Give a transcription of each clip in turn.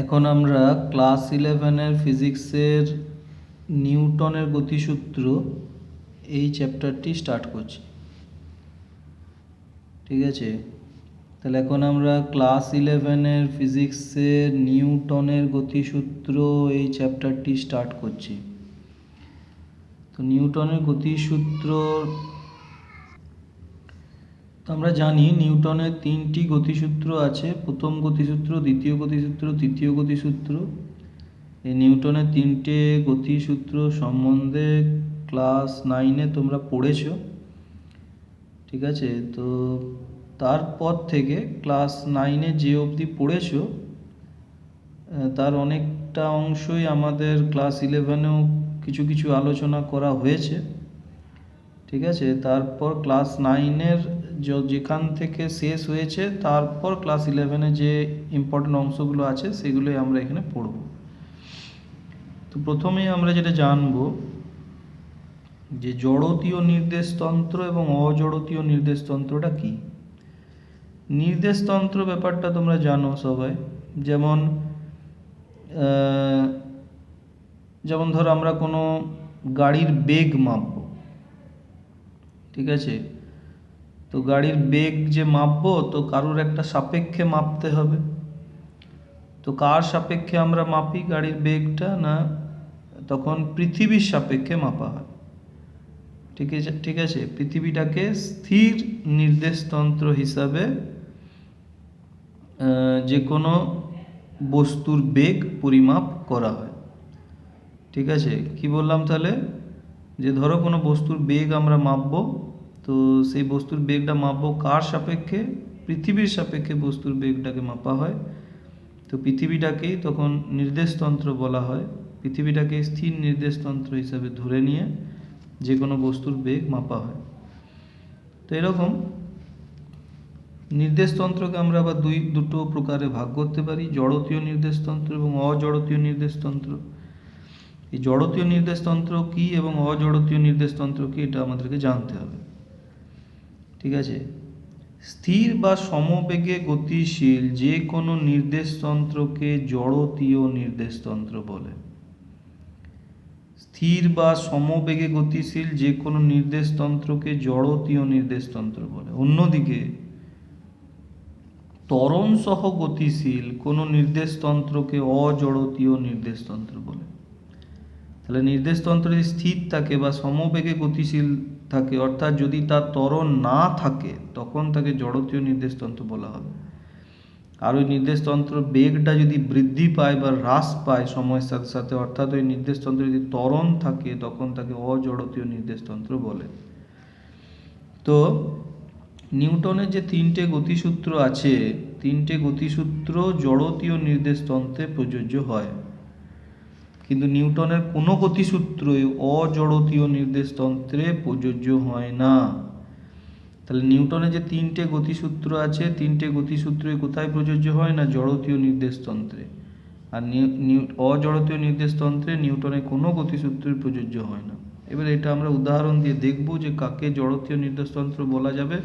এখন আমরা ক্লাস ইলেভেনের ফিজিক্সের নিউটনের গতিসূত্র এই চ্যাপ্টারটি স্টার্ট করছি। ঠিক আছে? তাহলে এখন আমরা ক্লাস ইলেভেনের ফিজিক্সের নিউটনের গতিসূত্র এই চ্যাপ্টারটি স্টার্ট করছি। তো নিউটনের গতিসূত্র তো আমরা জানি নিউটনের তিনটি গতিসূত্র আছে। প্রথম গতিসূত্র, দ্বিতীয় গতিসূত্র, তৃতীয় গতিসূত্র। এই নিউটনের তিনটে গতিসূত্র সম্বন্ধে ক্লাস নাইনে তোমরা পড়েছো। ঠিক আছে? তো তারপর থেকে ক্লাস নাইনে যে অবধি পড়েছো তার অনেকটা অংশই আমাদের ক্লাস ইলেভেনেও কিছু কিছু আলোচনা করা হয়েছে। ঠিক আছে? তারপর ক্লাস নাইনের যেখান থেকে শেষ হয়েছে, তারপর ক্লাস ইলেভেনে যে ইম্পর্টেন্ট অংশগুলো আছে, সেগুলোই আমরা এখানে পড়ব। তো প্রথমেই আমরা যেটা জানব, যে জড়তীয় নির্দেশতন্ত্র এবং অজড়তীয় নির্দেশতন্ত্রটা কি? নির্দেশতন্ত্র ব্যাপারটা তোমরা জানো সবাই। যেমন যেমন ধরো আমরা কোনো গাড়ির বেগ মাপবো, ঠিক আছে? তো গাড়ির বেগ যে মাপবো, তো কারোর একটা সাপেক্ষে মাপতে হবে। তো কার সাপেক্ষে আমরা মাপি গাড়ির বেগটা না তখন পৃথিবীর সাপেক্ষে মাপা হয়। ঠিক আছে ঠিক আছে? পৃথিবীটাকে স্থির নির্দেশতন্ত্র হিসাবে যে কোনো বস্তুর বেগ পরিমাপ করা হয়। ঠিক আছে? কি বললাম তাহলে? যে ধরো কোনো বস্তুর বেগ আমরা মাপবো তো সেই বস্তুর বেগটা মাপবো কার সাপেক্ষে? পৃথিবীর সাপেক্ষে বস্তুর বেগটাকে মাপা হয়। তো পৃথিবীটাকেই তখন নির্দেশতন্ত্র বলা হয়। পৃথিবীটাকে স্থির নির্দেশতন্ত্র হিসাবে ধরে নিয়ে যে কোনো বস্তুর বেগ মাপা হয়। তো এরকম নির্দেশতন্ত্রকে আমরা আবার দুই, দুটো প্রকারে ভাগ করতে পারি। জড়তীয় নির্দেশতন্ত্র এবং অজড়তীয় নির্দেশতন্ত্র। এই জড়তীয় নির্দেশতন্ত্র কি এবং অজড়তীয় নির্দেশতন্ত্র কি, এটা আমাদেরকে জানতে হবে। ঠিক আছে? স্থির বা সমবেগে গতিশীল যে কোনো নির্দেশতন্ত্রকে জড়তীয় নির্দেশতন্ত্র বলে। স্থির বা সমবেগে গতিশীল যে কোনো নির্দেশতন্ত্রকে জড়তীয় নির্দেশতন্ত্র বলে। অন্যদিকে ত্বরণ সহ গতিশীল কোনো নির্দেশতন্ত্রকে অজড়তীয় নির্দেশতন্ত্র বলে। তাহলে নির্দেশতন্ত্র যদি স্থির থাকে বা সমবেগে গতিশীল থাকে। অর্থাৎ যদি তার ত্বরণ না থাকে, তখন তাকে জড়তীয় নির্দেশতন্ত্র বলা হবে। আর ওই নির্দেশতন্ত্র বেগটা যদি বৃদ্ধি পায় বা হ্রাস পায় সময়ের সাথে সাথে, অর্থাৎ ওই নির্দেশতন্ত্র যদি ত্বরণ থাকে, তখন তাকে অজড়তীয় নির্দেশতন্ত্র বলে। তো নিউটনের যে তিনটে গতিসূত্র আছে, তিনটে গতিসূত্র জড়তীয় নির্দেশতন্ত্রে প্রযোজ্য হয়। কিন্তু নিউটনের কোনো গতিসূত্রই অজড়তীয় নির্দেশতন্ত্রে প্রযোজ্য হয় না। তাহলে নিউটনের যে তিনটে গতিসূত্র আছে, তিনটে গতিসূত্রই কোথায় প্রযোজ্য হয় না? জড়তীয় নির্দেশতন্ত্রে। আর অজড়তীয় নির্দেশতন্ত্রে নিউটনের কোনো গতিসূত্রই প্রযোজ্য হয় না। এবার এটা আমরা উদাহরণ দিয়ে দেখব যে কাকে জড়তীয় নির্দেশতন্ত্র বলা যাবে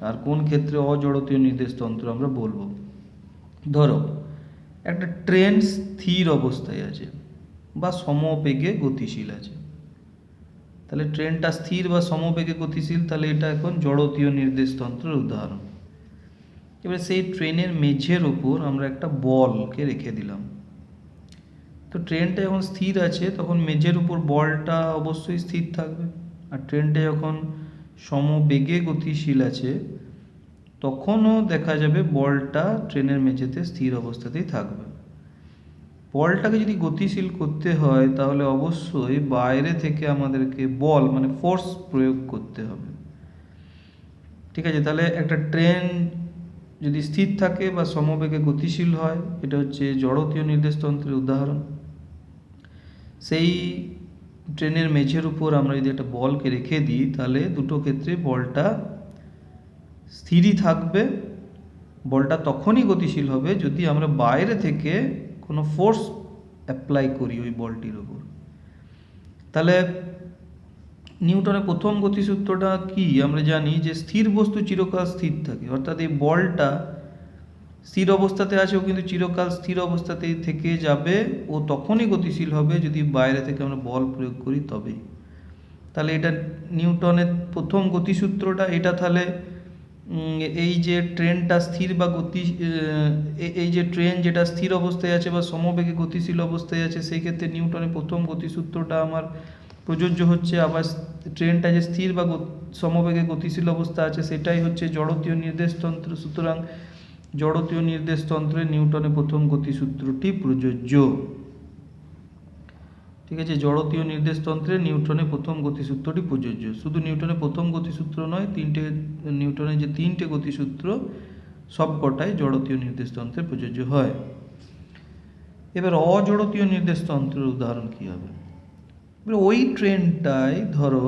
আর কোন ক্ষেত্রে অজড়তীয় নির্দেশতন্ত্র আমরা বলব। ধরো একটা ট্রেন স্থির অবস্থায় আছে বা সমবেগে গতিশীল আছে। তাহলে ট্রেনটা স্থির বা সমবেগে গতিশীল, তাহলে এটা এখন জড়তীয় নির্দেশতন্ত্রের উদাহরণ। এবার সেই ট্রেনের মেঝের ওপর আমরা একটা বলকে রেখে দিলাম। তো ট্রেনটা যখন স্থির আছে, তখন মেঝের উপর বলটা অবশ্যই স্থির থাকবে। আর ট্রেনটা যখন সমবেগে গতিশীল আছে তখনও দেখা যাবে বলটা ট্রেনের মেঝেতে স্থির অবস্থাতেই থাকবে। বলটাকে যদি গতিশীল করতে হয়, তাহলে অবশ্যই বাইরে থেকে আমাদেরকে বল মানে ফোর্স প্রয়োগ করতে হবে। ঠিক আছে, তাহলে একটা ট্রেন যদি স্থির থাকে বা সমবেগে গতিশীল হয়, এটা হচ্ছে জড়তীয় নির্দেশতন্ত্রের উদাহরণ। সেই ট্রেনের মেঝের উপর আমরা যদি একটা বলকে রেখে দিই, তাহলে দুটো ক্ষেত্রে বলটা স্থিরই থাকবে, বলটা তখনই গতিশীল হবে যদি আমরা বাইরে থেকে কোনো ফোর্স অ্যাপ্লাই করি ওই বলটির ওপর তাহলে নিউটনের প্রথম গতিসূত্রটা কি? আমরা জানি যে স্থির বস্তু চিরকাল স্থির থাকে, অর্থাৎ এই বলটা স্থির অবস্থাতে আছে, ও কিন্তু চিরকাল স্থির অবস্থাতেই থেকে যাবে, ও তখনই গতিশীল হবে যদি বাইরে থেকে আমরা বল প্রয়োগ করি তবেই। তাহলে এটা নিউটনের প্রথম গতিসূত্রটা, এটা তাহলে এই যে ট্রেনটা স্থির বা গতি এই যে ট্রেন যেটা স্থির অবস্থায় আছে বা সমবেগে গতিশীল অবস্থায় আছে, সেই ক্ষেত্রে নিউটনের প্রথম গতিসূত্রটা আমার প্রযোজ্য হচ্ছে আবার ট্রেনটা যে স্থির বা সমবেগে গতিশীল অবস্থা আছে, সেটাই হচ্ছে জড়তীয় নির্দেশতন্ত্র সুতরাং জড়তীয় নির্দেশতন্ত্রে নিউটনের প্রথম গতিসূত্রটি প্রযোজ্য। ঠিক আছে, জড়তীয় নির্দেশতন্ত্রে নিউটনের প্রথম গতিসূত্রটি প্রযোজ্য। শুধু নিউটনের প্রথম গতিসূত্র নয়, তিনটে নিউটনের যে তিনটে গতিসূত্র, সবকটাই জড়তীয় নির্দেশতন্ত্রে প্রযোজ্য হয়। এবার অজড়তীয় নির্দেশতন্ত্রের উদাহরণ কী হবে? ওই ট্রেনটাই ধরো,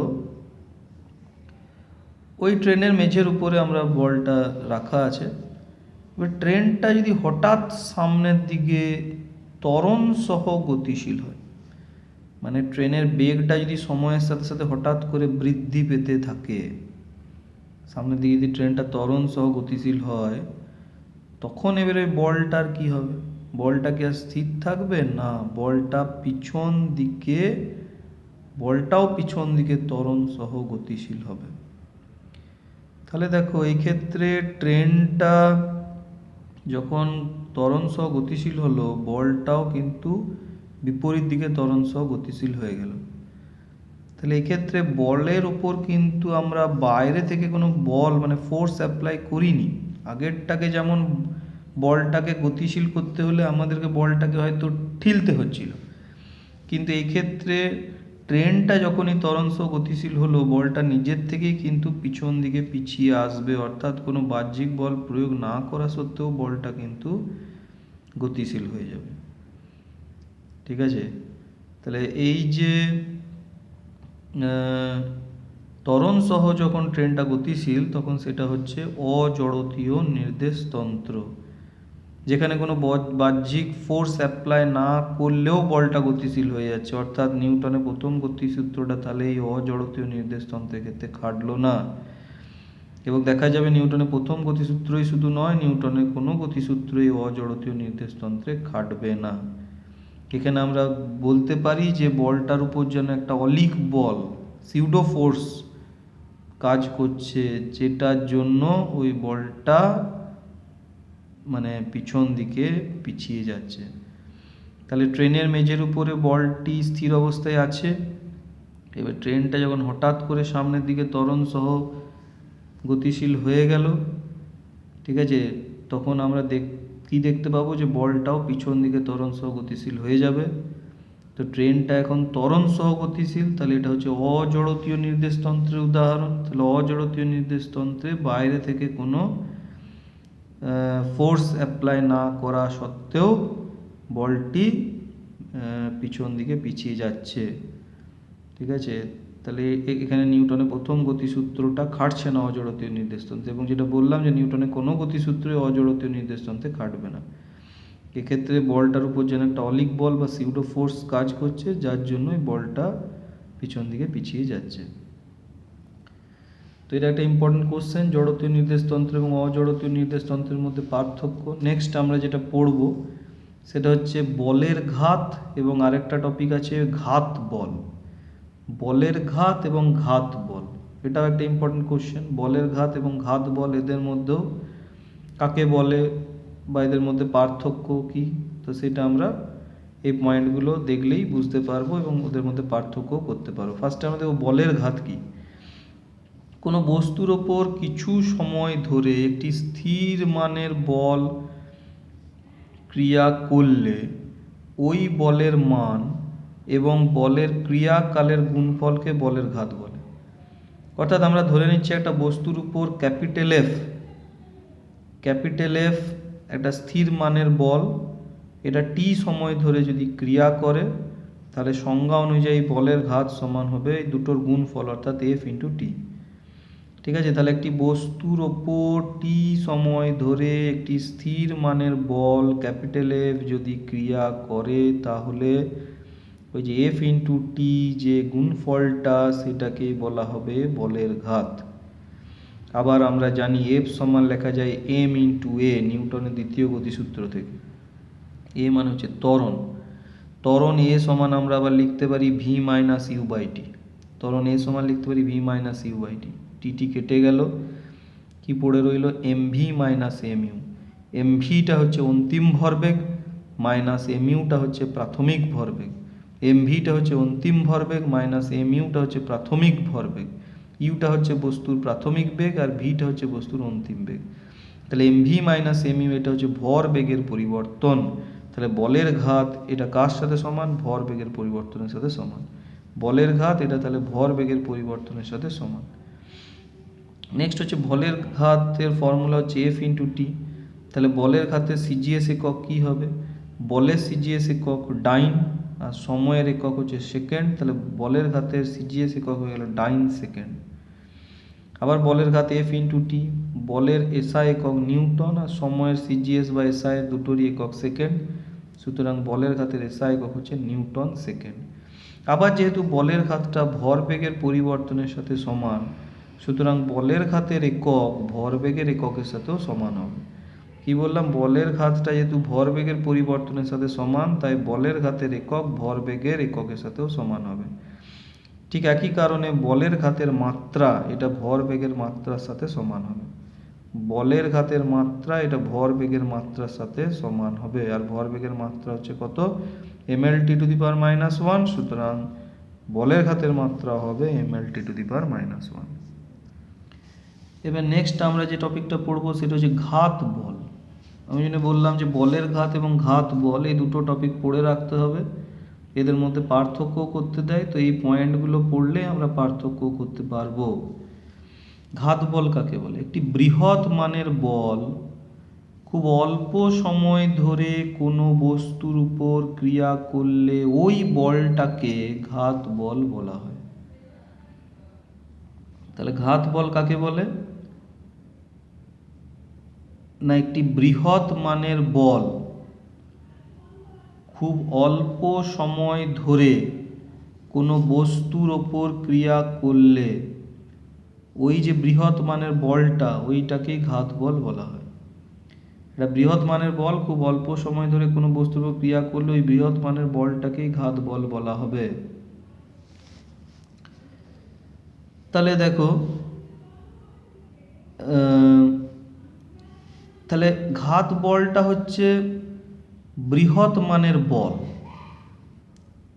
ওই ট্রেনের মেঝের উপরে আমরা বলটা রাখা আছে। এবার ট্রেনটা যদি হঠাৎ সামনের দিকে ত্বরণ সহ গতিশীল হয় মানে ট্রেনের বেগটা যদি সময়ের সাথে সাথে হঠাৎ করে বৃদ্ধি পেতে থাকে, সামনের দিকে যদি ট্রেনটা ত্বরণ সহ গতিশীল হয়, তখন এবারে বলটার কি হবে? বলটা কি আর স্থির থাকবে? না, বলটা পিছন দিকে, বলটাও পিছন দিকে ত্বরণ সহ গতিশীল হবে। তাহলে দেখো, এই ক্ষেত্রে ট্রেনটা যখন ত্বরণ সহ গতিশীল হলো, বলটাও কিন্তু বিপরীত দিকে ত্বরণ সহ গতিশীল হয়ে গেল। তাহলে এক্ষেত্রে বলের ওপর কিন্তু আমরা বাইরে থেকে কোনো বল মানে ফোর্স অ্যাপ্লাই করিনি। আগেরটাকে যেমন বলটাকে গতিশীল করতে হলে আমাদেরকে বলটাকে হয়তো ঠিলতে হচ্ছিল। কিন্তু এই ক্ষেত্রে ট্রেনটা যখনই ত্বরণ সহ গতিশীল হলো, বলটা নিজের থেকেই কিন্তু পিছন দিকে পিছিয়ে আসবে। অর্থাৎ কোনো বাহ্যিক বল প্রয়োগ না করা সত্ত্বেও বলটা কিন্তু গতিশীল হয়ে যাবে। ঠিক আছে? তাহলে এই যে আহ, ত্বরণ সহ যখন ট্রেনটা গতিশীল তখন সেটা হচ্ছে অজড়তীয় নির্দেশতন্ত্র যেখানে কোনো বাহ্যিক ফোর্স অ্যাপ্লাই না করলেও বলটা গতিশীল হয়ে যাচ্ছে। অর্থাৎ নিউটনের প্রথম গতিসূত্রটা তাহলে এই অজড়তীয় নির্দেশতন্ত্রের ক্ষেত্রে খাটলো না। এবং দেখা যাবে নিউটনের প্রথম গতিসূত্রই শুধু নয় নিউটনের কোনো গতিসূত্রই অজড়তীয় নির্দেশতন্ত্রে খাটবে না। এখানে আমরা বলতে পারি যে বলটার উপর যেন একটা অলিক বল সিউডো ফোর্স কাজ করছে, যেটার জন্য ওই বলটা মানে পিছন দিকে পিছিয়ে যাচ্ছে। তাহলে ট্রেনের মেঝের উপরে বলটি স্থির অবস্থায় আছে। এবার ট্রেনটা যখন হঠাৎ করে সামনের দিকে ত্বরণ সহ গতিশীল হয়ে গেল, ঠিক আছে? তখন আমরা দেখ কি দেখতে পাবো? যে বলটাও পিছন দিকে ত্বরণ সহ গতিশীল হয়ে যাবে। তো ট্রেনটা এখন ত্বরণ সহ গতিশীল, তাহলে এটা হচ্ছে অজড়তীয় নির্দেশতন্ত্রের উদাহরণ। তাহলে অজড়তীয় নির্দেশতন্ত্রে বাইরে থেকে কোনো ফোর্স অ্যাপ্লাই না করা সত্ত্বেও বলটি পিছন দিকে পিছিয়ে যাচ্ছে। ঠিক আছে? তাহলে এখানে নিউটনের প্রথম গতিসূত্রটা খাটছে না অজড়তীয় নির্দেশতন্ত্রে এবং যেটা বললাম যে নিউটনের কোনো গতিসূত্রে অজড়তীয় নির্দেশতন্ত্রে খাটবে না। এক্ষেত্রে বলটার উপর যেন একটা অলিক বল বা সিউডো ফোর্স কাজ করছে, যার জন্য এই বলটা পিছন দিকে পিছিয়ে যাচ্ছে। তো এটা একটা ইম্পর্টেন্ট কোশ্চেন জড়তীয় নির্দেশতন্ত্র এবং অজড়তীয় নির্দেশতন্ত্রের মধ্যে পার্থক্য। নেক্সট আমরা যেটা পড়ব, সেটা হচ্ছে বলের ঘাত এবং আরেকটা টপিক আছে ঘাত বল। বলের ঘাত এবং ঘাত বল। এটাও একটা ইম্পর্টেন্ট কোশ্চেন বলের ঘাত এবং ঘাত বল এদের মধ্যেও কাকে বলে বা এদের মধ্যে পার্থক্য কি? তো সেটা আমরা এই পয়েন্টগুলো দেখলেই বুঝতে পারব এবং ওদের মধ্যে পার্থক্য করতে পারব। ফার্স্টে আমাদের বলের ঘাত কি? কোনো বস্তুর ওপর কিছু সময় ধরে একটি স্থির মানের বল ক্রিয়া করলে ওই বলের মান এবং বলের ক্রিয়াকালের গুণফলকে বলের ঘাত বলে। অর্থাৎ আমরা ধরে নিচ্ছি একটা বস্তুর উপর ক্যাপিটাল এফ ক্যাপিটাল এফ একটা স্থির মানের বল, এটা টি সময় ধরে যদি ক্রিয়া করে, তাহলে সংজ্ঞা অনুযায়ী বলের ঘাত সমান হবে এই দুটোর গুণফল, অর্থাৎ এফ ইন্টু টি ঠিক আছে? তাহলে একটি বস্তুর ওপর টি সময় ধরে একটি স্থির মানের বল, ক্যাপিটাল এফ যদি ক্রিয়া করে, তাহলে ওই যে এফ ইন্টু টি যে গুণফলটা সেটাকে বলা হবে বলের ঘাত। আবার আমরা জানি এফ সমান লেখা যায় এম ইন্টু এ নিউটনের দ্বিতীয় গতিসূত্র থেকে। এ মানে হচ্ছে ত্বরণ। ত্বরণ এ সমান আমরা আবার লিখতে পারি v minus u by t ত্বরণ এ সমান লিখতে পারি v minus u by t t t কেটে গেল। কি পড়ে রইল? M v minus m u m ভিটা হচ্ছে অন্তিম ভরবেগ মাইনাস এম ইউটা হচ্ছে প্রাথমিক ভরবেগ। এম ভিটা হচ্ছে অন্তিম ভরবেগ মাইনাস এম ইউটা হচ্ছে প্রাথমিক ভরবেগ। ইউটা হচ্ছে বস্তুর প্রাথমিক বেগ আর ভিটা হচ্ছে বস্তুর অন্তিম বেগ। তাহলে m v minus m u এটা হচ্ছে ভর বেগের পরিবর্তন। তাহলে বলের ঘাত এটা কার সাথে সমান? ভর বেগের পরিবর্তনের সাথে সমান। বলের ঘাত এটা তাহলে ভর বেগের পরিবর্তনের সাথে সমান। নেক্সট হচ্ছে বলের ঘাতের ফর্মুলা হচ্ছে এফ ইন্টু টি তাহলে বলের ঘাতের সিজিএস একক কী হবে? বলের সিজিএস একক ডাইন আর সময়ের একক হচ্ছে সেকেন্ড তাহলে বলের ঘাতের সিজিএস একক হয়ে গেল ডাইন সেকেন্ড আবার বলের ঘাত এফ ইন্টু টি বলের এসআই একক নিউটন আর সময়ের সিজিএস বা এসআই দুটোরই একক সেকেন্ড সুতরাং বলের ঘাতের এসআই একক হচ্ছে নিউটন সেকেন্ড আবার যেহেতু বলের ঘাতটা ভরবেগের পরিবর্তনের সাথে সমান, সুতরাং বলের ঘাতের একক ভরবেগের এককের সাথেও সমান হবে। কি বললাম? বলের ঘাতটা যেহেতু ভরবেগের পরিবর্তনের সাথে সমান, তাই বলের ঘাতের একক ভরবেগের এককের সাথেও সমান হবে। ঠিক একই কারণে বলের ঘাতের মাত্রা, এটা ভরবেগের মাত্রার সাথে সমান হবে। বলের ঘাতের মাত্রা, এটা ভরবেগের মাত্রার সাথে সমান হবে। আর ভরবেগের মাত্রা হচ্ছে কত? M L T to the power minus one সুতরাং বলের ঘাতের মাত্রা হবে M L T to the power minus one এবার নেক্সট আমরা যে টপিকটা পড়ব, সেটা হচ্ছে ঘাত বল। আমি জন্য বললাম যে বলের ঘাত এবং ঘাত বল, এই দুটো টপিক পড়ে রাখতে হবে। এদের মধ্যে পার্থক্য করতে দেয়, তো এই পয়েন্টগুলো পড়লে আমরা পার্থক্য করতে পারব। ঘাত বল কাকে বলে? একটি বৃহৎ মানের বল খুব অল্প সময় ধরে কোনো বস্তুর উপর ক্রিয়া করলে ওই বলটাকে ঘাত বল বলা হয়। তাহলে ঘাত বল কাকে বলে? না একটি বৃহৎ মানের বল। খুব অল্প সময় ধরে কোনো বস্তুর ওপর ক্রিয়া করলে ওই যে বৃহৎ মানের বলটা, ওইটাকেই ঘাত বল বলা হয়। এটা বৃহৎ মানের বল খুব অল্প সময় ধরে কোনো বস্তুর ওপর ক্রিয়া করলে ওই বৃহৎ মানের বলটাকেই ঘাত বল বলা হবে। তাহলে দেখো তাহলে ঘাত বলটা হচ্ছে বৃহৎ মানের বল।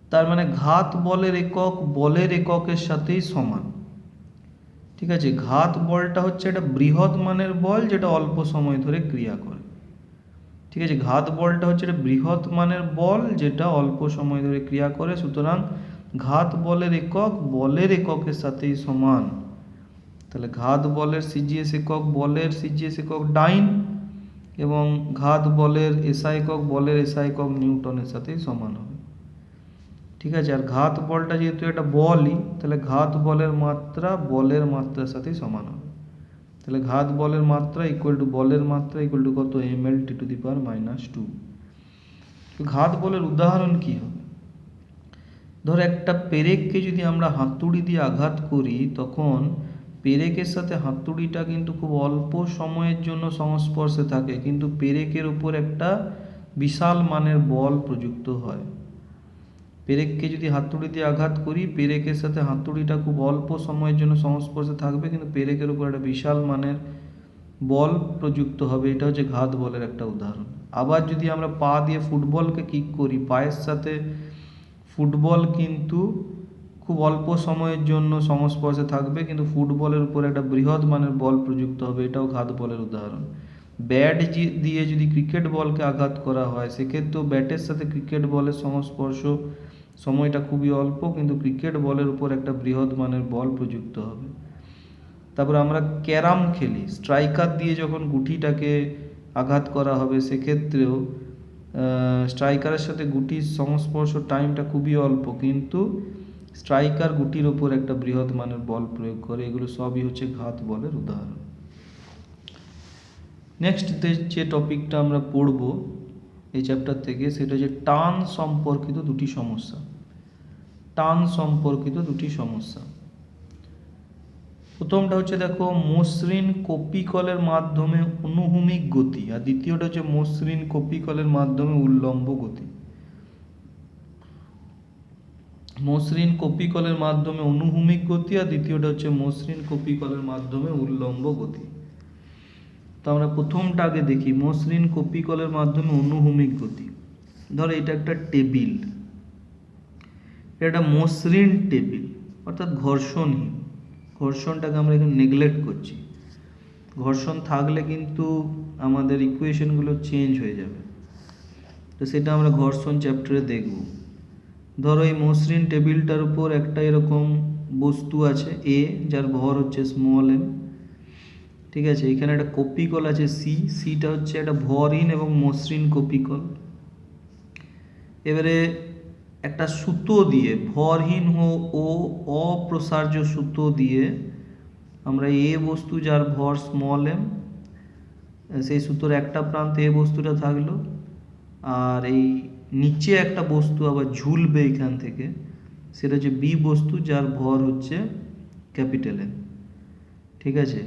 তার মানে ঘাত বলের একক বলের এককের সাথেই সমান। ঠিক আছে, ঘাত বলটা হচ্ছে একটা বৃহৎ মানের বল যেটা অল্প সময় ধরে ক্রিয়া করে। ঠিক আছে, ঘাত বলটা হচ্ছে একটা বৃহৎ মানের বল যেটা অল্প সময় ধরে ক্রিয়া করে, সুতরাং ঘাত বলের একক বলের এককের সাথেই সমান। তাহলে ঘাত বলের সিজিএস একক, বলের সিজিএস একক ডাইন এবং ঘাত বলের এসআই একক বলের এসআই একক নিউটনের সাথেই সমান হবে। ঠিক আছে? আর ঘাত বলটা যেহেতু এটা বলই, তাহলে ঘাত বলের মাত্রা বলের মাত্রার সাথেই সমান হবে। তাহলে ঘাত বলের মাত্রা ইকুয়াল টু বলের মাত্রা ইকুয়াল টু কত? M L T to the power minus two ঘাত বলের উদাহরণ কি হবে? ধর একটা পেরেককে যদি আমরা হাতুড়ি দিয়ে আঘাত করি, তখন পেরেকের সাথে হাতুড়িটা কিন্তু খুব অল্প সময়ের জন্য সংস্পর্শে থাকে, কিন্তু পেরেকের উপর একটা বিশাল মানের বল প্রযুক্ত হয়। পেরেককে যদি হাতুড়ি দিয়ে আঘাত করি, পেরেকের সাথে হাতুড়িটা খুব অল্প সময়ের জন্য সংস্পর্শে থাকবে, কিন্তু পেরেকের উপর একটা বিশাল মানের বল প্রযুক্ত হবে। এটা হচ্ছে ঘাত বলের একটা উদাহরণ। আবার যদি আমরা পা দিয়ে ফুটবলকে কিক করি, পায়ের সাথে ফুটবল কিন্তু খুব অল্প সময়ের জন্য সংস্পর্শে থাকবে, কিন্তু ফুটবলের উপর একটা বৃহৎ মানের বল প্রযুক্ত হবে, এটাও ঘাত বলের উদাহরণ। ব্যাট দিয়ে যদি ক্রিকেট বলকে আঘাত করা হয়, সেক্ষেত্রেও ব্যাটের সাথে ক্রিকেট বলের সংস্পর্শ সময়টা খুবই অল্প, কিন্তু ক্রিকেট বলের উপর একটা বৃহৎ মানের বল প্রযুক্ত হবে। তারপর আমরা ক্যারাম খেলি। স্ট্রাইকার দিয়ে যখন গুটিটাকে আঘাত করা হবে, সেক্ষেত্রেও স্ট্রাইকারের সাথে গুটির সংস্পর্শ টাইমটা খুবই অল্প, কিন্তু স্ট্রাইকার গুটির ওপর একটা বৃহৎ মানের বল প্রয়োগ করে, এগুলো সবই হচ্ছে ঘাত বলের উদাহরণ। নেক্সট যে টপিকটা আমরা পড়ব, এই চ্যাপ্টার থেকে, সেটা হচ্ছে টান সম্পর্কিত দুটি সমস্যা। টান সম্পর্কিত দুটি সমস্যা। প্রথমটা হচ্ছে দেখো, মসৃণ কপিকলের মাধ্যমে অনুভূমিক গতি, আর দ্বিতীয়টা হচ্ছে মসৃণ কপিকলের মাধ্যমে উল্লম্ব গতি। মসৃণ কপিকলের মাধ্যমে অনুভূমিক গতি আর দ্বিতীয়টা হচ্ছে মসৃণ কপিকলের মাধ্যমে উল্লম্ব গতি। তো আমরা প্রথমটা আগে দেখি, মসৃণ কপিকলের মাধ্যমে অনুভূমিক গতি। ধরো এটা একটা টেবিল। এটা মসৃণ টেবিল, অর্থাৎ ঘর্ষণহীন ঘর্ষণটাকে আমরা এখানে নেগলেক্ট করছি। ঘর্ষণ থাকলে কিন্তু আমাদের ইকুয়েশনগুলো চেঞ্জ হয়ে যাবে। তো সেটা আমরা ঘর্ষণ চ্যাপ্টারে দেখব। ধরো এই মসৃণ টেবিলটার উপর একটা এরকম বস্তু আছে এ যার ভর হচ্ছে স্মল এম ঠিক আছে? এখানে একটা কপিকল আছে সি সিটা হচ্ছে একটা ভরহীন এবং মসৃণ কপিকল। এবারে একটা সুতো দিয়ে, ভরহীন হো ও অপ্রসার্য সুতো দিয়ে আমরা এ বস্তু যার ভর স্মল এম সেই সুতোর একটা প্রান্তে এ বস্তুটা থাকল। আর এই নিচে একটা বস্তু আবার ঝুলবে এখান থেকে, সেটা হচ্ছে বি বস্তু যার ভর হচ্ছে ক্যাপিটাল এম ঠিক আছে?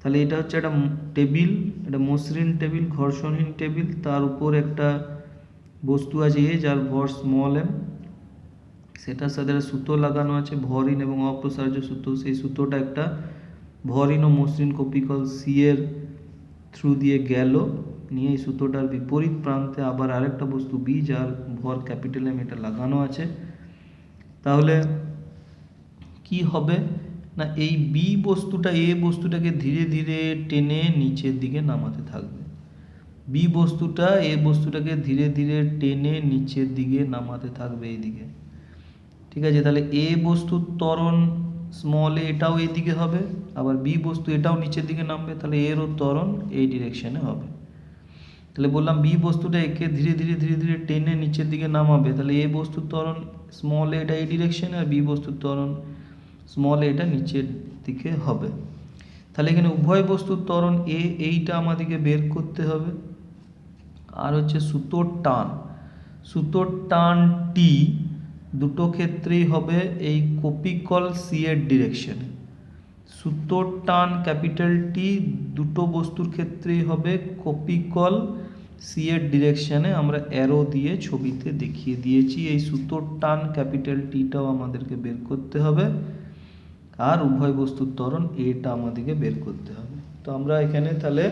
তাহলে এটা হচ্ছে একটা টেবিল, একটা মসৃণ টেবিল, ঘর্ষণহীন টেবিল, তার উপর একটা বস্তু আছে এ যার ভর স্মল এম সেটার সাথে একটা সুতো লাগানো আছে, ভরহীন এবং অপ্রসার্য সুতো, সেই সুতোটা একটা ভরহীন ও মসৃণ কপিকল সি এর থ্রু দিয়ে গেল। নিয়ে এই সুতোটার বিপরীত প্রান্তে আবার আরেকটা বস্তু বি যার ভর ক্যাপিটাল এম এটা লাগানো আছে। তাহলে কি হবে? না, এই বি বস্তুটা এ বস্তুটাকে ধীরে ধীরে টেনে নিচের দিকে নামাতে থাকবে। বি বস্তুটা এ বস্তুটাকে ধীরে ধীরে টেনে নিচের দিকে নামাতে থাকবে এইদিকে। ঠিক আছে, তাহলে এ বস্তুর ত্বরণ স্মল এটাও এইদিকে হবে, আবার বি বস্তু এটাও নিচের দিকে নামবে, তাহলে এরও ত্বরণ এই ডিরেকশনে হবে। তাহলে বললাম বি বস্তুটা একে ধীরে ধীরে ধীরে ধীরে টেনে নিচের দিকে নামাবে, তাহলে এ বস্তুর ত্বরণ স্মল এটা এই ডিরেকশনে আর বি বস্তুর ত্বরণ স্মল এটা নিচের দিকে হবে। তাহলে এখানে উভয় বস্তুর ত্বরণ এ এইটা আমাদেরকে বের করতে হবে। আর হচ্ছে সুতোর টান সুতোর টান টি দুটো ক্ষেত্রেই হবে এই কপিকল সি এর ডিরেকশনে সুতোর টান ক্যাপিটাল টি দুটো বস্তুর ক্ষেত্রেই হবে কপিকল সি এর ডিরেকশনে আমরা অ্যারো দিয়ে ছবিতে দেখিয়ে দিয়েছি। এই সুতোর টান ক্যাপিটাল টিটাও আমাদেরকে বের করতে হবে। আর উভয় বস্তুর ত্বরণ এটা আমাদেরকে বের করতে হবে। তো আমরা এখানে তাহলে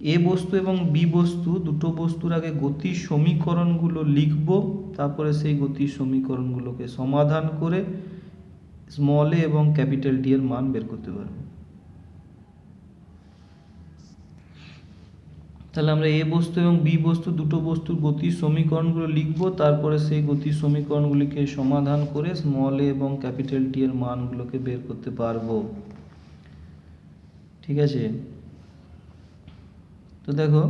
এ বস্তু এবং বি বস্তু, দুটো বস্তুর আগে গতির সমীকরণগুলো লিখব। তারপরে সেই গতির সমীকরণগুলোকে সমাধান করে স্মল এ এবং ক্যাপিটাল ডি এর মান বের করতে পারব। তাহলে আমরা এ বস্তু এবং বি বস্তু দুটো বস্তুর গতির সমীকরণগুলো লিখব, তারপরে সেই গতির সমীকরণগুলিকে সমাধান করে স্মল এ এবং ক্যাপিটাল টি এর মানগুলোকে বের করতে পারব। ঠিক আছে? তো দেখো,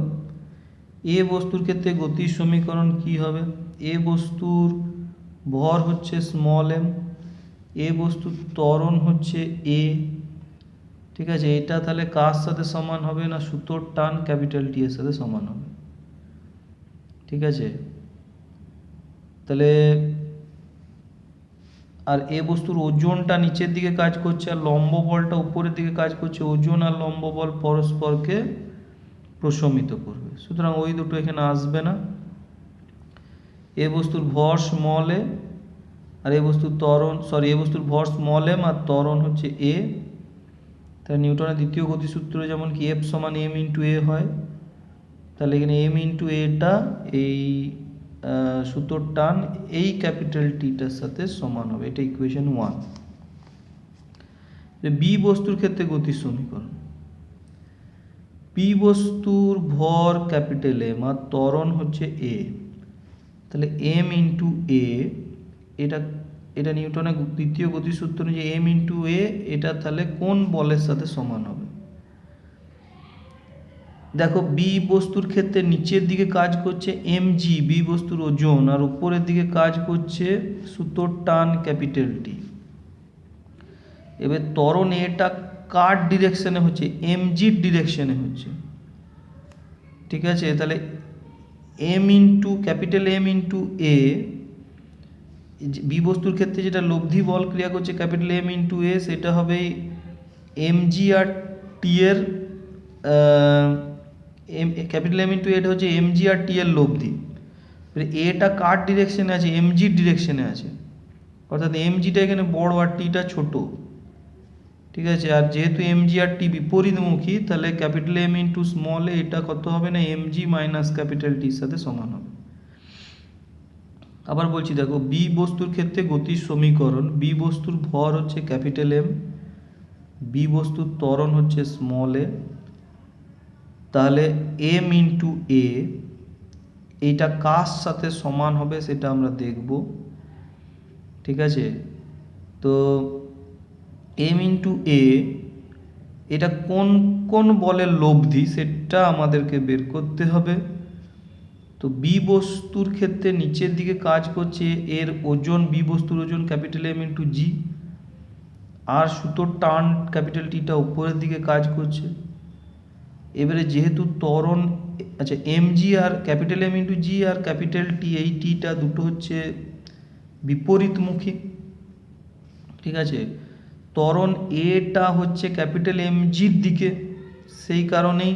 এ বস্তুর ক্ষেত্রে গতির সমীকরণ কি হবে? এ বস্তুর ভর হচ্ছে স্মল এম এ বস্তুর ত্বরণ হচ্ছে এ ঠিক আছে? এটা তাহলে কার সাথে সমান হবে না সুতোর টান ক্যাপিটাল টি এর সাথে সমান হবে? ঠিক আছে? তাহলে আর এ বস্তুর ওজনটা নিচের দিকে কাজ করছে আর লম্ব বলটা উপরের দিকে কাজ করছে। ওজন আর লম্ব বল পরস্পরকে প্রশমিত করবে। সুতরাং ওই দুটো এখানে আসবে না। এ বস্তুর ভর স্মল এ আর এ বস্তুর ত্বরণ সরি এ বস্তুর ভর স্মল এম আর ত্বরণ হচ্ছে এ তাহলে নিউটনের দ্বিতীয় গতিসূত্র যেমন কি এফ সমান এম ইন্টু এ হয়, তাহলে এখানে এম ইন্টু এটা এই সুতোর টান এই ক্যাপিটাল টিটার সাথে সমান হবে, এটা ইকুয়েশন ওয়ান বি বস্তুর ক্ষেত্রে গতির সমীকরণ। পি বস্তুর ভর ক্যাপিটাল এম আর ত্বরণ হচ্ছে এ তাহলে এম ইন্টু এ এটা এটা নিউটনের দ্বিতীয় গতিসূত্র অনুযায়ী এম ইন্টু এ এটা তাহলে কোন বলের সাথে সমান হবে? দেখো বি বস্তুর ক্ষেত্রে নিচের দিকে কাজ করছে এম জি বি বস্তুর ওজন, আর উপরের দিকে কাজ করছে সুতোর টান ক্যাপিটাল টি এবার ত্বরণ এটা কার ডিরেকশনে হচ্ছে? এম জির ডিরেকশনে হচ্ছে। ঠিক আছে? তাহলে m into capital M into a B বস্তুর ক্ষেত্রে যেটা লব্ধি বল ক্রিয়া করছে ক্যাপিটাল এম ইন্টু এ, সেটা হবে এম জি আর টি এর এম, ক্যাপিটাল এম ইন্টু এটা হচ্ছে এমজি আর টি এর লব্ধি। এটা কার ডিরেকশনে আছে? এমজির ডিরেকশনে আছে। অর্থাৎ এম জিটা এখানে বড় আর টিটা ছোট। ঠিক আছে? আর যেহেতু এমজি আর টি বিপরীতমুখী, তাহলে ক্যাপিটাল এম ইন্টু স্মল এটা কত হবে না? এম জি মাইনাস ক্যাপিটাল টির সাথে সমান হবে। আবার বলছি, দেখো, বি বস্তুর ক্ষেত্রে গতির সমীকরণ, বি বস্তুর ভর হচ্ছে ক্যাপিটাল এম, বি বস্তুর ত্বরণ হচ্ছে স্মল এ, তাহলে এম ইন্টু এ এইটা কার সাথে সমান হবে সেটা আমরা দেখব, ঠিক আছে? তো এম ইন্টু এ, এটা কোন কোন বলের লব্ধি সেটা আমাদেরকে বের করতে হবে। তো বি বস্তুর ক্ষেত্রে নিচের দিকে কাজ করছে, এর ওজন বি বস্তুর ওজন ক্যাপিটাল এম ইন্টু জি আর সুতোর টান ক্যাপিটাল টিটা উপরের দিকে কাজ করছে। এবারে যেহেতু ত্বরণ আচ্ছা এম জি আর ক্যাপিটাল এম ইন্টু জি আর ক্যাপিটাল টি এই টিটা দুটো হচ্ছে বিপরীতমুখী, ঠিক আছে? ত্বরণ এটা হচ্ছে ক্যাপিটাল এম জির দিকে, সেই কারণেই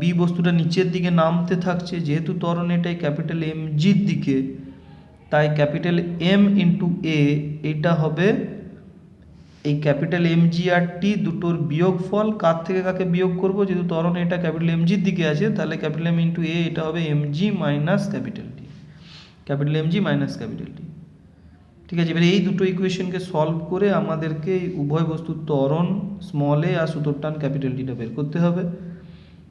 বি বস্তুটা নিচের দিকে নামতে থাকছে, যেহেতু ত্বরণ এটাই ক্যাপিটাল এম জির দিকে, তাই ক্যাপিটাল এম ইন্টু এ এটা হবে এই ক্যাপিটাল এম জি আর টি দুটোর বিয়োগফল। কার থেকে কাকে বিয়োগ করব? যেহেতু ত্বরণ এটা ক্যাপিটাল এম জির দিকে আছে, তাহলে ক্যাপিটাল এম ইন্টু এ এটা হবে m g minus capital T. Capital M g minus capital T. ঠিক আছে, এবার এই দুটো ইকুয়েশনকে সলভ করে আমাদেরকে উভয় বস্তুর ত্বরণ স্মল এ আর সুতোর টান ক্যাপিটাল টিটা বের করতে হবে।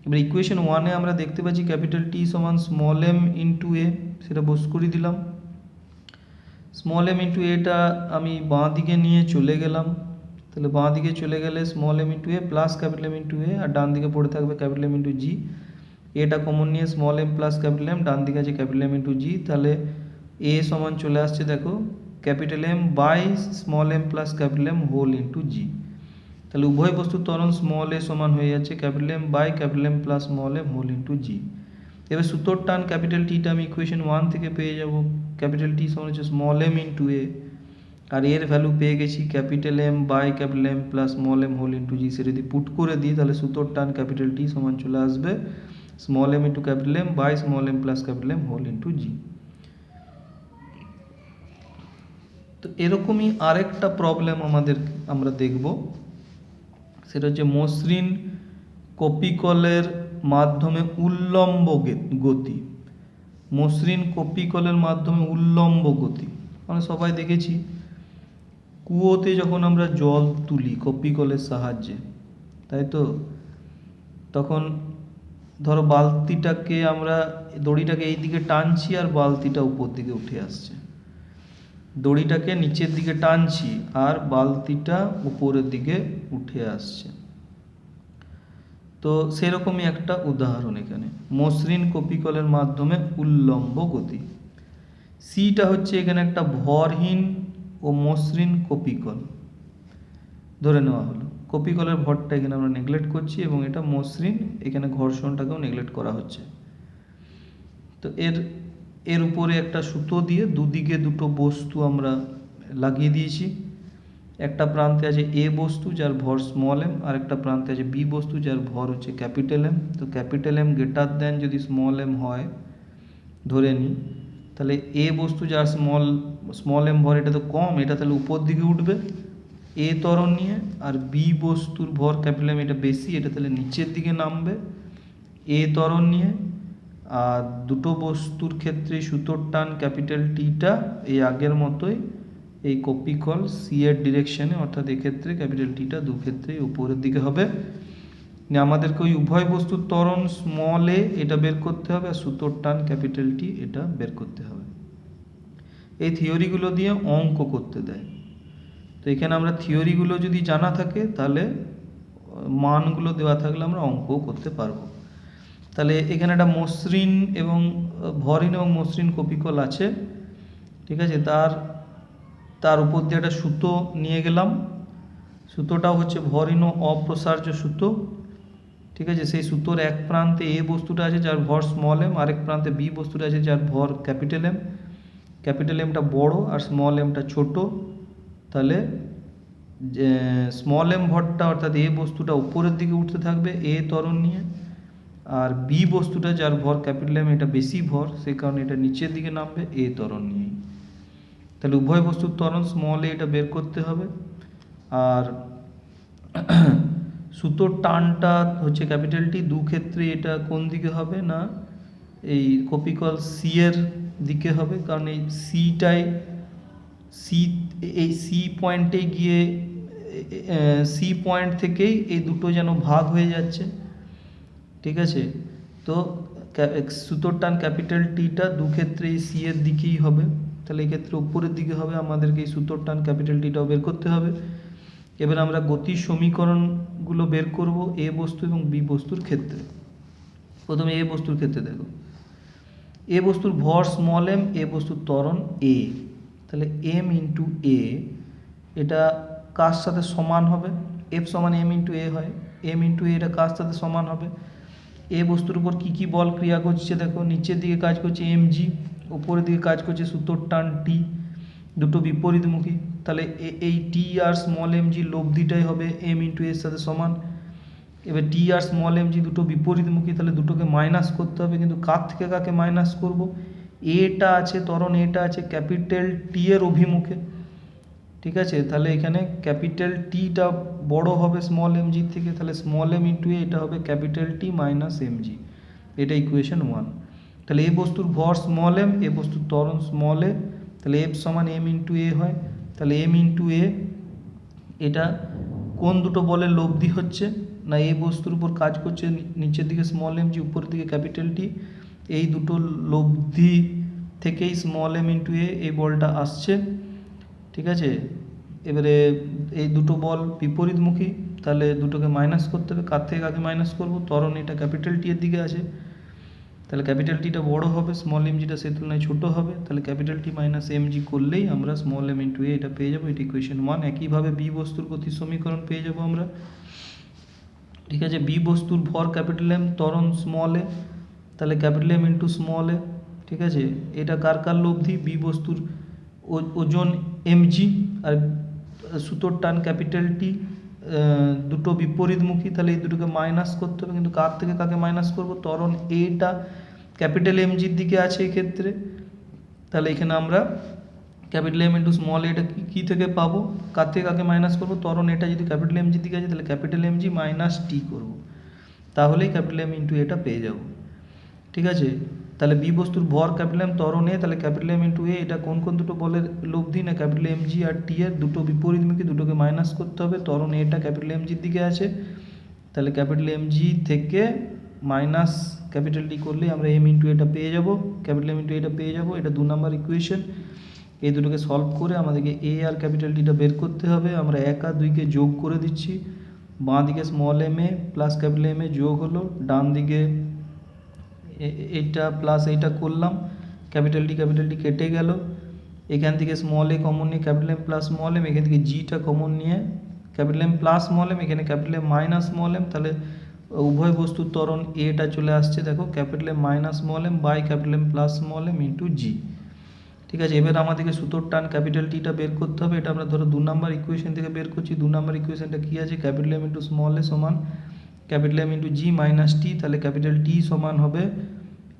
এবার ইকুয়েশন ওয়ানে আমরা দেখতে পাচ্ছি ক্যাপিটাল টি সমান স্মল এম ইন্টু এ সেটা বোস করে দিলাম। স্মল এম ইন্টু এটা আমি বাঁ দিকে নিয়ে চলে গেলাম। তাহলে বাঁ দিকে চলে গেলে small m into a plus capital M into a আর ডান দিকে পড়ে থাকবে ক্যাপিটাল এম ইন্টু জি এটা কমন নিয়ে small m plus capital M ডান দিকে আছে ক্যাপিটাল এম ইন্টু জি তাহলে এ সমান চলে আসছে দেখো capital M by small m plus capital M whole into g তাহলে উভয় বস্তুর ত্বরণ স্মল এ সমান হয়ে যাচ্ছে capital M by capital M plus small m whole into g এবার সুতোর টান ক্যাপিটাল টিটা আমি ইকুয়েশন ওয়ান থেকে পেয়ে যাব। ক্যাপিটাল টি সমান হচ্ছে স্মল এম ইন্টু এ আর এর ভ্যালু পেয়ে গেছি capital M by capital M plus small m whole into g সেটা যদি পুট করে দিই, তাহলে সুতোর টান ক্যাপিটাল টি সমান চলে আসবে small m into capital M by small m plus capital M whole into g তো এরকমই আরেকটা প্রবলেম আমাদের, আমরা দেখব। সেটা হচ্ছে মসৃণ কপিকলের মাধ্যমে উল্লম্ব গতি। মসৃণ কপিকলের মাধ্যমে উল্লম্ব গতি। আমরা সবাই দেখেছি, কুয়োতে যখন আমরা জল তুলি কপিকলের সাহায্যে, তাই তো? তখন ধরো বালতিটাকে আমরা, দড়িটাকে এই দিকে টানছি আর বালতিটা উপর দিকে উঠে আসছে। দড়িটাকে নিচের দিকে টানছি আর বালতিটা উপরের দিকে উঠে আসছে। তো সেরকমই একটা উদাহরণ এখানে। মসৃণ কপিকলের মাধ্যমে উল্লম্ব গতি। সিটা হচ্ছে এখানে একটা ভরহীন ও মসৃণ কপিকল। ধরে নেওয়া হলো। কপিকলের ভরটা এখানে আমরা নেগলেক্ট করছি এবং এটা মসৃণ এখানে ঘর্ষণটাকেও নেগলেক্ট করা হচ্ছে। তো এর এর উপরে একটা সুতো দিয়ে দুদিকে দুটো বস্তু আমরা লাগিয়ে দিয়েছি। একটা প্রান্তে আছে এ বস্তু, যার ভর স্মল এম আর একটা প্রান্তে আছে বি বস্তু, যার ভর হচ্ছে ক্যাপিটাল এম তো ক্যাপিটাল এম গ্রেটার দেন যদি স্মল এম হয়, ধরে নিই, তাহলে এ বস্তু যার স্মল স্মল এম ভর, এটা তো কম, এটা তাহলে উপর দিকে উঠবে। এ ত্বরণ নিয়ে, আর বি বস্তুর ভর ক্যাপিটাল এম এটা বেশি, এটা তাহলে নিচের দিকে নামবে। এ ত্বরণ নিয়ে আর দুটো বস্তুর ক্ষেত্রে সুতোর টান ক্যাপিটাল টিটা এই আগের মতোই এই কপিকল সি এর ডিরেকশনে অর্থাৎ এক্ষেত্রে ক্যাপিটাল টিটা দু ক্ষেত্রেই উপরের দিকে হবে। আমাদেরকে ওই উভয় বস্তুর ত্বরণ স্মল এ এটা বের করতে হবে আর সুতোর টান ক্যাপিটাল টি এটা বের করতে হবে। এই থিওরিগুলো দিয়ে অঙ্ক করতে দেয়। তো এখানে আমরা থিওরিগুলো যদি জানা থাকে তাহলে মানগুলো দেওয়া থাকলে আমরা অঙ্কও করতে পারব। তাহলে এখানে একটা মসৃণ এবং ভরিণ এবং মসৃণ কপিকল আছে, ঠিক আছে? তার তার উপর দিয়ে একটা সুতো নিয়ে গেলাম। সুতোটাও হচ্ছে ভরিণ ও অপ্রসার্য সুতো, ঠিক আছে? সেই সুতোর এক প্রান্তে এ বস্তুটা আছে যার ভর স্মল এম আরেক প্রান্তে বি বস্তুটা আছে যার ভর ক্যাপিটাল এম ক্যাপিটাল এমটা বড় আর স্মল এমটা ছোট। তাহলে স্মল এম ভরটা অর্থাৎ এ বস্তুটা উপরের দিকে উঠতে থাকবে, এ তরণ নিয়ে। আর বি বস্তুটা যার ভর ক্যাপিটাল এম এটা বেশি ভর, সেই কারণে এটা নিচের দিকে নামবে এ ত্বরণ নিয়েই। তাহলে উভয় বস্তুর ত্বরণ স্মল এ এটা বের করতে হবে। আর সুতোর টানটা হচ্ছে ক্যাপিটাল টি দু ক্ষেত্রে এটা কোন দিকে হবে না, এই কপিকল সি এর দিকে হবে, কারণ এই সিটাই সি এই সি পয়েন্টে গিয়ে সি পয়েন্ট থেকেই এই দুটো যেন ভাগ হয়ে যাচ্ছে। ঠিক আছে? তো সুতোর টান ক্যাপিটাল টিটা দু ক্ষেত্রে এই সি এর দিকেই হবে। তাহলে এই ক্ষেত্রে উপরের দিকে হবে, আমাদেরকে এই সুতোর টান ক্যাপিটাল টিটাও বের করতে হবে। এবার আমরা গতির সমীকরণগুলো বের করব এ বস্তু এবং বি বস্তুর ক্ষেত্রে। প্রথমে এ বস্তুর ক্ষেত্রে দেখো। এ বস্তুর ভর স্মল এম এ বস্তুর ত্বরণ এ তাহলে এম ইন্টু এ এটা কার সাথে সমান হবে? এফ সমান এম ইন্টু এ হয়। এম ইন্টু এ এটা কার সাথে সমান হবে? এ বস্তুর উপর কী কী বল ক্রিয়া করছে দেখো, নিচের দিকে কাজ করছে এম জি উপরের দিকে কাজ করছে সুতোর টান টি দুটো বিপরীতমুখী। তাহলে এ- এই টি আর স্মল এম জি লব্ধিটাই হবে এম ইন্টু এর সাথে সমান। এবার টি আর স্মল এম জি দুটো বিপরীতমুখী, তাহলে দুটোকে মাইনাস করতে হবে। কিন্তু কার থেকে কাকে মাইনাস করব? এটা আছে, ত্বরণ এটা আছে, ক্যাপিটাল টি এর অভিমুখে। ঠিক আছে? তাহলে এখানে ক্যাপিটাল টিটা বড় হবে স্মল এম জি থেকে, তাহলে স্মল এম ইন্টু এটা হবে capital T minus m g এটা ইকুয়েশন ওয়ান তাহলে এ বস্তুর ভর স্মল এম এ বস্তুর ত্বরণ স্মল এ তাহলে এফ সমান এম ইন্টু এ হয়। তাহলে এম ইন্টু এ এটা কোন দুটো বলের লব্ধি হচ্ছে? না এই বস্তুর উপর কাজ করছে নিচের দিকে স্মল এম জি উপরের দিকে ক্যাপিটাল টি এই দুটো লব্ধি থেকেই স্মল এম ইন্টু এ এই বলটা আসছে। ঠিক আছে? এবারে এই দুটো বল বিপরীতমুখী, তাহলে দুটোকে মাইনাস করতে হবে। কার থেকে কাকে মাইনাস করব? তরণ এটা ক্যাপিটাল টি এর দিকে আছে। তাহলে ক্যাপিটাল টিটা বড় হবে স্মল এম জিটা সেই তুলনায় ছোটো হবে। তাহলে capital T minus m g করলেই আমরা স্মল এম ইন্টু এ এটা পেয়ে যাব। এটি ইকুয়েশন ওয়ান একইভাবে বি বস্তুর গতির সমীকরণ পেয়ে যাব আমরা। ঠিক আছে? বি বস্তুর ভর ক্যাপিটাল এম ত্বরণ স্মল এ তাহলে capital M into small a ঠিক আছে? এটা কার কার লব্ধি? বি বস্তুর ওজন এম জি আর সুতোর টান, ক্যাপিটাল টি দুটো বিপরীতমুখী, তাহলে এই দুটোকে মাইনাস করতে হবে। কিন্তু কার থেকে কাকে মাইনাস করব? ত্বরণ এটা ক্যাপিটাল এম জির দিকে আছে এক্ষেত্রে তাহলে এখানে আমরা ক্যাপিটাল এম ইন্টু স্মল এটা কী থেকে পাবো? কার থেকে কাকে মাইনাস করব? তরণ এটা যদি ক্যাপিটাল এম জির দিকে আছে, তাহলে capital M g minus T করব। তাহলেই ক্যাপিটাল এম ইন্টু এটা পেয়ে যাব। ঠিক আছে? তাহলে বি বস্তুর ভর ক্যাপিটাল এম ত্বরণ এ তাহলে ক্যাপিটাল এম ইন্টু এ এটা কোন কোন দুটো বলের লব্ধি না? ক্যাপিটাল এম জি আর টি এর দুটো বিপরীতমুখী, দুটোকে মাইনাস করতে হবে। ত্বরণ এটা ক্যাপিটাল এম জির দিকে আছে। তাহলে ক্যাপিটাল এম জি থেকে মাইনাস ক্যাপিটাল টি করলে আমরা এম ইন্টু এটা পেয়ে যাব। ক্যাপিটাল এম ইন্টু এটা পেয়ে যাব। এটা দু নম্বর ইকুয়েশন এই দুটোকে সলভ করে আমাদেরকে এ আর ক্যাপিটাল টিটা বের করতে হবে। আমরা এক আর দুইকে যোগ করে দিচ্ছি। বাঁ দিকে small m a plus capital M a যোগ হলো। ডান দিকে এইটা প্লাস এইটা করলাম ক্যাপিটাল টি ক্যাপিটাল টি কেটে গেল। এখান থেকে স্মল এ কমন নিয়ে capital M plus small m এখান থেকে জিটা কমন নিয়ে capital M plus small m এখানে capital M minus small m তাহলে উভয় বস্তুর ত্বরণ এটা চলে আসছে, দেখো capital M minus small m by capital M plus small m into g ঠিক আছে, এবার আমাদেরকে সুতোর টান ক্যাপিটাল টিটা বের করতে হবে, এটা আমরা ধরো দু নম্বর ইকুয়েশন থেকে বের করছি, দু নম্বর ইকুয়েশনটা কী আছে? Capital M into small a সমান capital M into g minus T তাহলে ক্যাপিটাল টি সমান হবে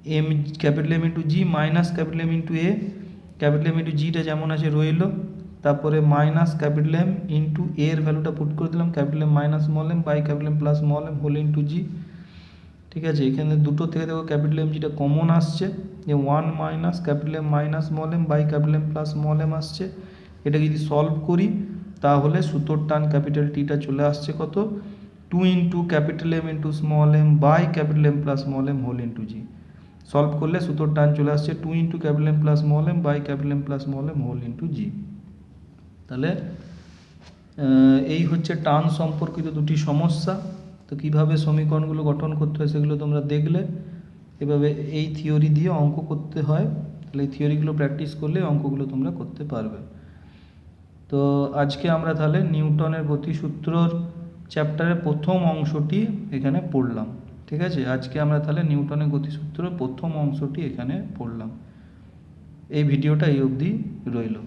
m capital M into g minus capital M into a capital M into জিটা যেমন আছে রইল তারপরে মাইনাস ক্যাপিটাল এম ইন্টু এর ভ্যালুটা পুট করে দিলাম capital M minus small m by capital M plus small m whole into g ঠিক আছে এখানে দুটো থেকে দেখো ক্যাপিটাল এম জিটা কমন আসছে যে one minus capital M minus small m by capital M plus small m আসছে এটা যদি সলভ করি তাহলে সুতোর টান ক্যাপিটাল টিটা চলে আসছে কত two into capital M into small m by capital M plus small m whole into g solve করলে সুতোর টান চলে আসছে two into capital M plus small m by capital M plus small m whole into g তাহলে এই হচ্ছে টান সম্পর্কিত দুটি সমস্যা। তো কীভাবে সমীকরণগুলো গঠন করতে হয় সেগুলো তোমরা দেখলে। এভাবে এই থিওরি দিয়ে অঙ্ক করতে হয়। তাহলে এই থিওরিগুলো প্র্যাকটিস করলে অঙ্কগুলো তোমরা করতে পারবে। তো আজকে আমরা তাহলে নিউটনের গতিসূত্রর চ্যাপ্টারের প্রথম অংশটি এখানে পড়লাম। ঠিক আছে? আজকে আমরা তাহলে নিউটনের গতিসূত্র প্রথম অংশটি এখানে পড়লাম। এই ভিডিওটা এই অবধি রইল।